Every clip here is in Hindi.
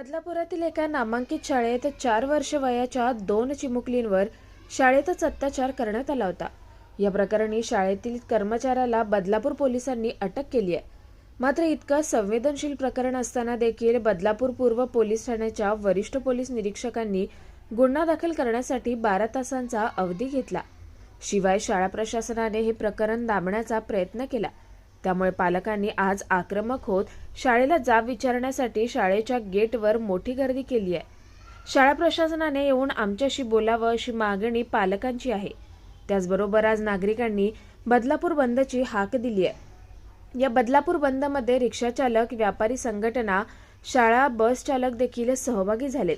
बदलापुरातील एका नामांकित शाळेत चार वर्ष वयाच्या दोन चिमुकलींवर शाळेतच अत्याचार करण्यात आला होता. या प्रकरणी शाळेतील कर्मचाऱ्याला बदलापूर पोलिसांनी अटक केली आहे. मात्र इतकं संवेदनशील प्रकरण असताना देखील बदलापूर पूर्व पोलीस ठाण्याच्या वरिष्ठ पोलीस निरीक्षकांनी गुन्हा दाखल करण्यासाठी बारा तासांचा अवधी घेतला. शिवाय शाळा प्रशासनाने हे प्रकरण दाबण्याचा प्रयत्न केला. त्यामुळे पालकांनी आज आक्रमक होत शाळेला जाब विचारण्यासाठी शाळेच्या गेटवर मोठी गर्दी केली आहे. शाळा प्रशासनाने येऊन आमच्याशी बोलावं अशी मागणी पालकांची आहे. त्याचबरोबर आज नागरिकांनी बदलापूर बंदची हाक दिली आहे. या बदलापूर बंदमध्ये रिक्षाचालक व्यापारी संघटना शाळा बस चालक देखील सहभागी झालेत.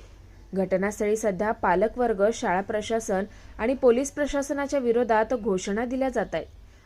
घटनास्थळी सध्या पालकवर्ग शाळा प्रशासन आणि पोलीस प्रशासनाच्या विरोधात घोषणा दिल्या जात आहेत.